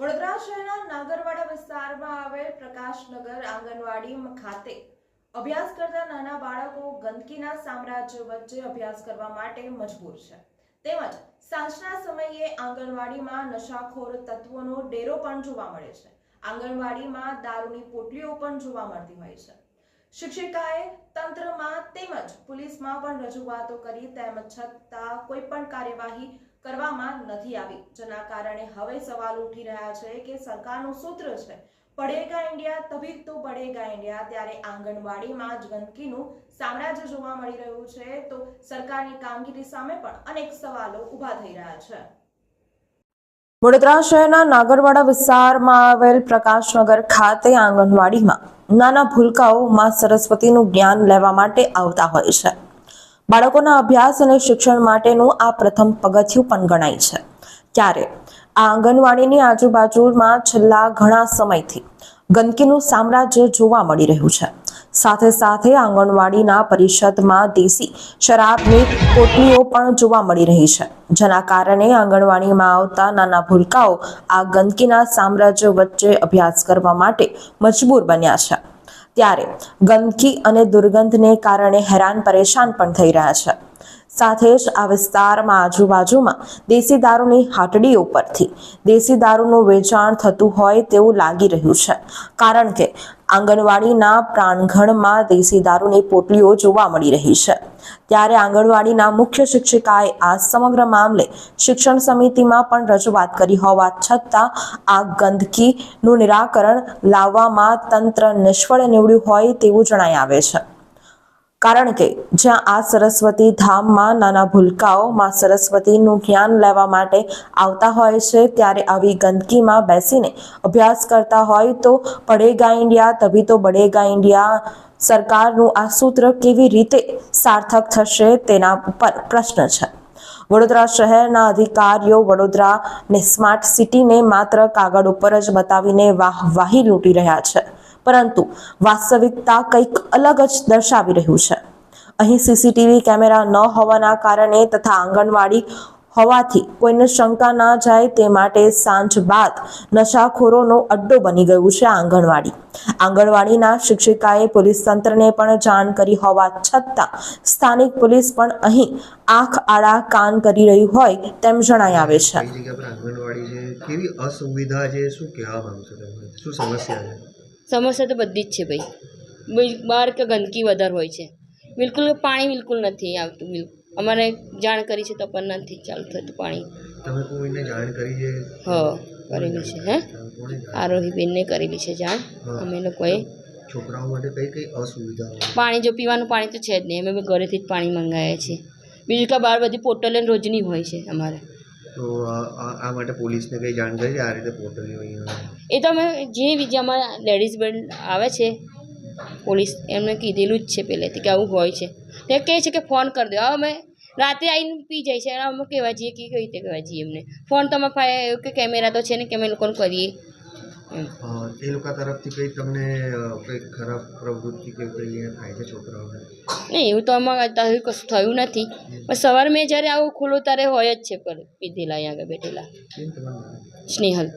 વડોદરા શહેરના નાગરવાડા વિસ્તારમાં આવેલ પ્રકાશનગર આંગણવાડી ખાતે અભ્યાસ કરતા નાના બાળકો ગંદકીના સામ્રાજ્ય વચ્ચે અભ્યાસ કરવા માટે મજબૂર છે. તેમજ સાંજના સમયે આંગણવાડીમાં નશાખોર તત્વોનો ડેરો પણ જોવા મળે છે. આંગણવાડીમાં દારૂની પોટલીઓ પણ જોવા મળતી હોય છે. શિક્ષિકાએ તંત્રમાં તેમજ પોલીસમાં પણ રજૂઆતો કરી તેમ છતાં કોઈ પણ કાર્યવાહી કરવામાં નથી આવી. જેના કારણે હવે સવાલ ઉઠી રહ્યા છે કે સરકારનું સૂત્ર છે, પડેગા ઇન્ડિયા તભી તો પડેગા ઇન્ડિયા, ત્યારે આંગણવાડીમાં જ ગંદકીનું સામ્રાજ્ય જોવા મળી રહ્યું છે, તો સરકારની કામગીરી સામે પણ અનેક સવાલો ઊભા થઈ રહ્યા છે. વડોદરા શહેરના નાગરવાડા વિસ્તારમાં આવેલ પ્રકાશનગર ખાતે આંગણવાડીમાં નાના ભૂલકાઓ માં સરસ્વતીનું જ્ઞાન લેવા માટે આવતા હોય છે. બાળકોના અભ્યાસ અને શિક્ષણ માટેનું આ પ્રથમ પગથિયું પણ ગણાય છે. ત્યારે આ આંગણવાડીની આજુબાજુમાં છેલ્લા ઘણા સમયથી ગંદકીનું સામ્રાજ્ય જોવા મળી રહ્યું છે. સાથે સાથે આંગણવાડીના પરિષદમાં દેશી શરાબની કોટલીઓ પણ જોવા મળી રહી છે. જેના કારણે આંગણવાડીમાં આવતા નાના ભૂલકાઓ આ ગંદકીના સામ્રાજ્ય વચ્ચે અભ્યાસ કરવા માટે મજબૂર બન્યા છે. ત્યારે ગંદકી અને દુર્ગંધને કારણે હેરાન પરેશાન પણ થઈ રહ્યા છે. સાથે જ આ વિસ્તારમાં આજુબાજુમાં દેશી દારૂની હાટડીઓ પરથી દેશી દારૂનું વેચાણ થતું હોય તેવું લાગી રહ્યું છે. કારણ કે આંગણવાડીના પ્રાંગણમાં દેશી દારૂની પોટલીઓ જોવા મળી રહી છે. ત્યારે આંગણવાડીના મુખ્ય શિક્ષિકાએ આ સમગ્ર મામલે શિક્ષણ સમિતિમાં પણ રજૂઆત કરી હોવા છતાં આ ગંદકીનું નિરાકરણ લાવવામાં તંત્ર નિષ્ફળ નીવડ્યું હોય તેવું જણાઈ આવે છે. કારણ કે જ્યાં આ સરસ્વતી ધામમાં નાના ભૂલકાઓ માં સરસ્વતીનું જ્ઞાન લેવા માટે આવતા હોય છે, ત્યારે આવી ગંદકીમાં બેસીને અભ્યાસ કરતા હોય તો પડેગા ઇન્ડિયા, તભી તો બડેગા ઇન્ડિયા સરકારનું આ સૂત્ર કેવી રીતે સાર્થક થશે તેના ઉપર પ્રશ્ન છે. વડોદરા શહેરના અધિકારીઓ વડોદરાને સ્માર્ટ સિટીને માત્ર કાગળ ઉપર જ બતાવીને વાહવાહી લૂંટી રહ્યા છે. પરંતુ વાસ્તવિકતા કંઈક અલગ જ દર્શાવી રહ્યું છે. અહીં સીસીટીવી કેમેરા ન હોવાના કારણે તથા આંગણવાડી હોવાથી કોઈને શંકા ના જાય તે માટે સાંજ બાદ નશાખોરોનો અડ્ડો બની ગયું છે આંગણવાડી. આંગણવાડીના શિક્ષિકાએ પોલીસ તંત્રને પણ જાણ કરી હોવા છતાં સ્થાનિક પોલીસ પણ અહીં આંખ આડા કાન કરી રહી હોય તેમ જણાઈ આવે છે. કેવી અસુવિધા છે? શું કહેવા માંગુ છું શું સમસ્યા છે? સમસ્યા તો બધી જ છે ભાઈ. બહાર કે ગંદકી વધારે હોય છે. બિલકુલ પાણી બિલકુલ નથી આવતું બિલકુલ અમારે જાણ કરી છે તો પણ નથી ચાલુ થતું પાણી. તમે કોઈને જાણ કરી છે? હ કરેલી છે હે? આરોહીબેનને કરેલી છે જાણ. અમે લોકોએ છોકરાઓ માટે કઈ કઈ અસુવિધા પાણી જો પીવાનું પાણી તો છે જ નહીં. અમે ઘરેથી જ પાણી મંગાવીએ છીએ. બીજું કે બહાર બધી પોટલ રોજની હોય છે અમારે. તો આ માટે પોલીસને કઈ જાણ કરી આ રીતે પોર્ટલી અહીંયા એ તો અમે જે બીજા લેડીઝ બેન્ડ આવે છે, પોલીસ એમને કીધેલું જ છે પહેલેથી કે આવું હોય છે. તે કહે છે કે ફોન કરી દો. હવે અમે રાતે આવીને પી જાય છે. અને અમે કહેવા જઈએ કે કઈ રીતે કહેવા જઈએ એમને. ફોન તો અમે કે કેમેરા તો છે ને, કે અમે લોકોને કરીએ. એ લોકો તરફથી કઈ તમને કઈ ખરાબ પ્રવૃત્તિ કે કઈ થાય છે છોકરાઓને? નહીં એવું તો અમારે કશું થયું નથી. પણ સવારે મેં જ્યારે આવું ખુલ્લું ત્યારે હોય જ છે પર પીધેલા અહીંયા આગળ બેઠેલા? સ્નેહલ.